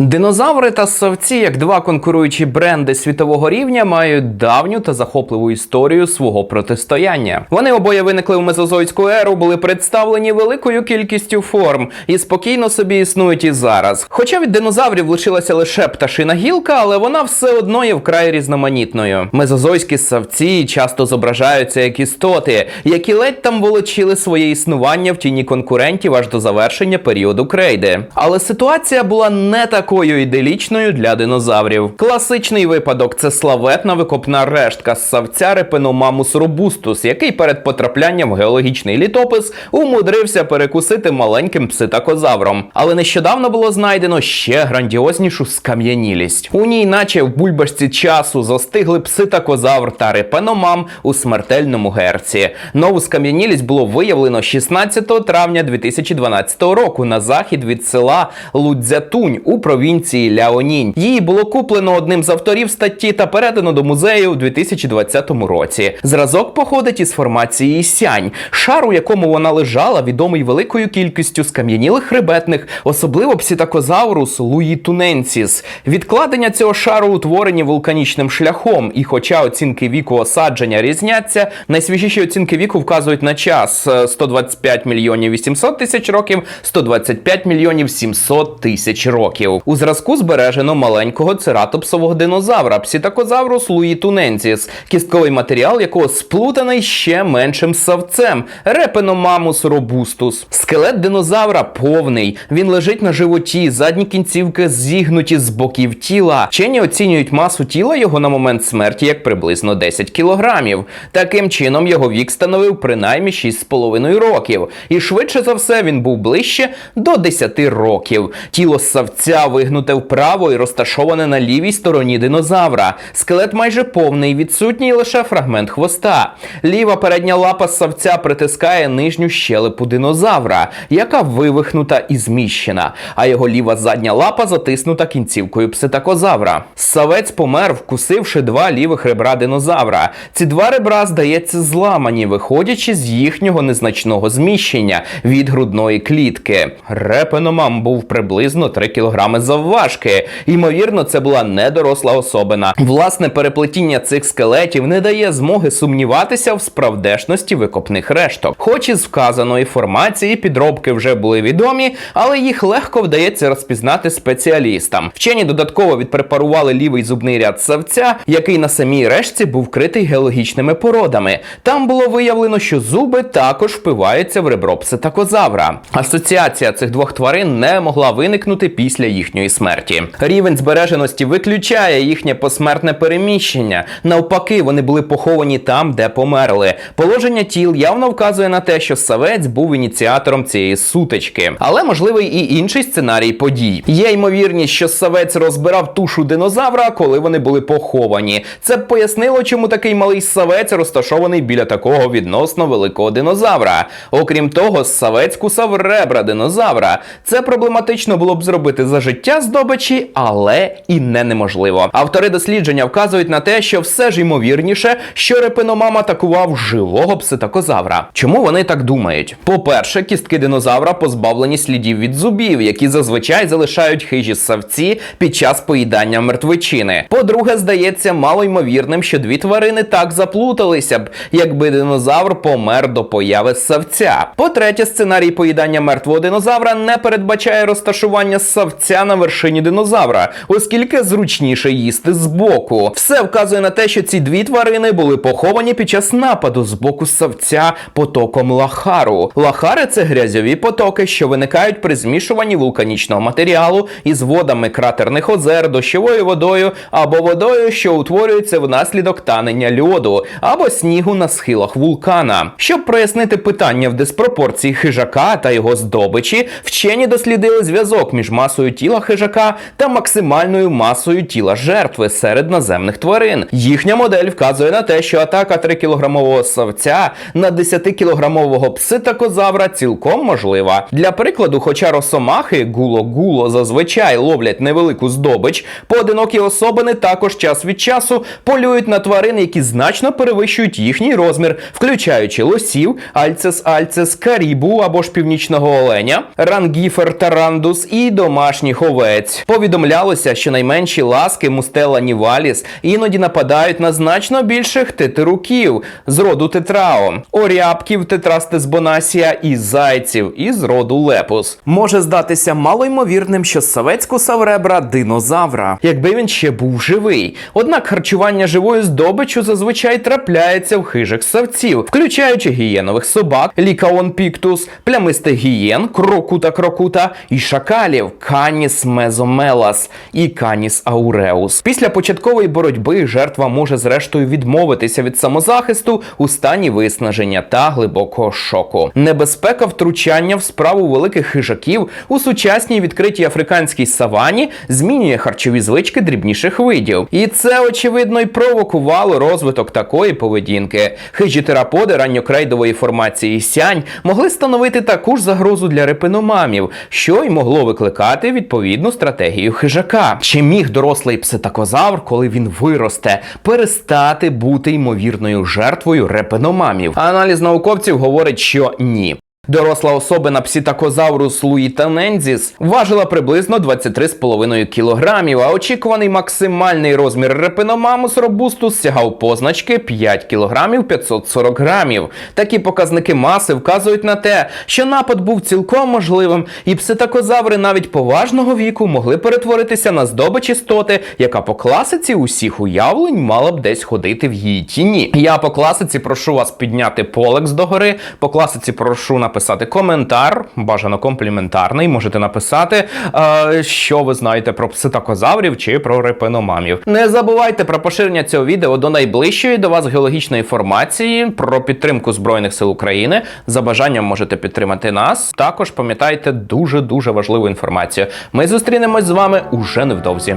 Динозаври та ссавці, як два конкуруючі бренди світового рівня, мають давню та захопливу історію свого протистояння. Вони обоє виникли в мезозойську еру, були представлені великою кількістю форм і спокійно собі існують і зараз. Хоча від динозаврів лишилася лише пташина гілка, але вона все одно є вкрай різноманітною. Мезозойські ссавці часто зображаються як істоти, які ледь там волочили своє існування в тіні конкурентів аж до завершення періоду крейди. Але ситуація була не такою іделічною для динозаврів. Класичний випадок це славетна викопна рештка ссавця Репеномамус робустус, який перед потраплянням в геологічний літопис умудрився перекусити маленьким пситакозавром. Але нещодавно було знайдено ще грандіознішу скам'янілість. У ній, наче в бульбашці часу, застигли пситакозавр та репеномам у смертельному герці. Нову скам'янілість було виявлено 16 травня 2012 року на захід від села Лудзятунь у провінції Ляонінь. Її було куплено одним з авторів статті та передано до музею у 2020 році. Зразок походить із формації сянь. Шар, у якому вона лежала, відомий великою кількістю скам'янілих хребетних, особливо пситакозаврус луїтуненсіс. Відкладення цього шару утворені вулканічним шляхом, і хоча оцінки віку осадження різняться, найсвіжіші оцінки віку вказують на час е, 125 мільйонів 800 тисяч років, 125 мільйонів 700 тисяч років. У зразку збережено маленького цератопсового динозавра Пситакозаврус луїтуненсіс, кістковий матеріал якого сплутаний ще меншим савцем Репеномамус робустус. Скелет динозавра повний. Він лежить на животі, задні кінцівки зігнуті з боків тіла. Вчені оцінюють масу тіла його на момент смерті як приблизно 10 кілограмів. Таким чином його вік становив принаймні 6,5 років, і швидше за все він був ближче до 10 років. Тіло ссавця вигнуте вправо і розташоване на лівій стороні динозавра. Скелет майже повний, відсутній лише фрагмент хвоста. Ліва передня лапа ссавця притискає нижню щелепу динозавра, яка вивихнута і зміщена, а його ліва задня лапа затиснута кінцівкою пситакозавра. Ссавець помер, вкусивши два лівих ребра динозавра. Ці два ребра, здається, зламані, виходячи з їхнього незначного зміщення від грудної клітки. Репеномам був приблизно 3 кілограми завважки. Ймовірно, це була недоросла особина. Власне, переплетіння цих скелетів не дає змоги сумніватися в справдешності викопних решток. Хоч із вказаної формації підробки вже були відомі, але їх легко вдається розпізнати спеціалістам. Вчені додатково відпрепарували лівий зубний ряд савця, який на самій решті був вкритий геологічними породами. Там було виявлено, що зуби також впиваються в ребро пситакозавра. Асоціація цих двох тварин не могла виникнути після їхньої смерті. Рівень збереженості виключає їхнє посмертне переміщення. Навпаки, вони були поховані там, де померли. Положення тіл явно вказує на те, що савець був ініціатором цієї сутички. Але можливий і інший сценарій подій. Є ймовірність, що савець розбирав тушу динозавра, коли вони були поховані. Це б пояснило, чому такий малий савець розташований біля такого відносно великого динозавра. Окрім того, савець кусав ребра динозавра. Це проблематично було б зробити за життя здобичі, але і не неможливо. Автори дослідження вказують на те, що все ж ймовірніше, що репеномам атакував живого пситакозавра. Чому вони так думають? По-перше, кістки динозавра позбавлені слідів від зубів, які зазвичай залишають хижі ссавці під час поїдання мертвечини. По-друге, здається мало ймовірним, що дві тварини так заплуталися б, якби динозавр помер до появи ссавця. По-третє, сценарій поїдання мертвого динозавра не передбачає розташування ссавця на вершині динозавра, оскільки зручніше їсти збоку. Все вказує на те, що ці дві тварини були поховані під час нападу з боку ссавця потоком лахару. Лахари це грязьові потоки, що виникають при змішуванні вулканічного матеріалу із водами кратерних озер, дощовою водою або водою, що утворюється внаслідок танення льоду або снігу на схилах вулкана. Щоб прояснити питання в диспропорції хижака та його здобичі, вчені дослідили зв'язок між масою тіла хижака та максимальною масою тіла жертви серед наземних тварин. Їхня модель вказує на те, що атака 3-кілограмового савця на 10-кілограмового пситакозавра цілком можлива. Для прикладу, хоча росомахи гуло-гуло зазвичай ловлять невелику здобич, поодинокі особини також час від часу полюють на тварин, які значно перевищують їхній розмір, включаючи лосів, альцес альцес, карібу або ж північного оленя, рангіфер тарандус і домашніх овець. Повідомлялося, що найменші ласки мустела ніваліс іноді нападають на значно більших тетеруків з роду тетрао, орябків тетрастесбонасія і зайців із роду лепус. Може здатися малоймовірним, що савець кусав ребра динозавра, якби він ще був живий. Однак харчування живою здобиччю зазвичай трапляється в хижих савців, включаючи гієнових собак, лікаон піктус, плямистих гієн, крокута крокута і шакалів каніс мезомелас і каніс ауреус. Після початкової боротьби жертва може зрештою відмовитися від самозахисту у стані виснаження та глибокого шоку. Небезпека втручання в справу великих хижаків у сучасній відкритій африканській савані змінює харчові звички дрібніших видів, і це очевидно й провокувало розвиток такої поведінки. Хижі тераподи ранньокрейдової формації сянь могли становити таку ж загрозу для репиномамів, що й могло викликати відповідну стратегію хижака. Чи міг дорослий пситакозавр, коли він виросте, перестати бути ймовірною жертвою репеномамів? Аналіз науковців говорить, що ні. Доросла особина псітакозаврус луїтанензіс важила приблизно 23,5 кілограмів, а очікуваний максимальний розмір репиномамус робустус сягав позначки 5 кілограмів 540 грамів. Такі показники маси вказують на те, що напад був цілком можливим, і пситакозаври навіть поважного віку могли перетворитися на здобич істоти, яка по класиці усіх уявлень мала б десь ходити в її тіні. Я по класиці прошу вас підняти полекс догори. По класиці прошу написати коментар, бажано компліментарний. Можете написати, е, що ви знаєте про пситакозаврів чи про репиномамів. Не забувайте про поширення цього відео до найближчої до вас геологічної інформації про підтримку Збройних сил України. За бажанням можете підтримати нас. Також пам'ятайте дуже дуже важливу інформацію. Ми зустрінемось з вами уже невдовзі.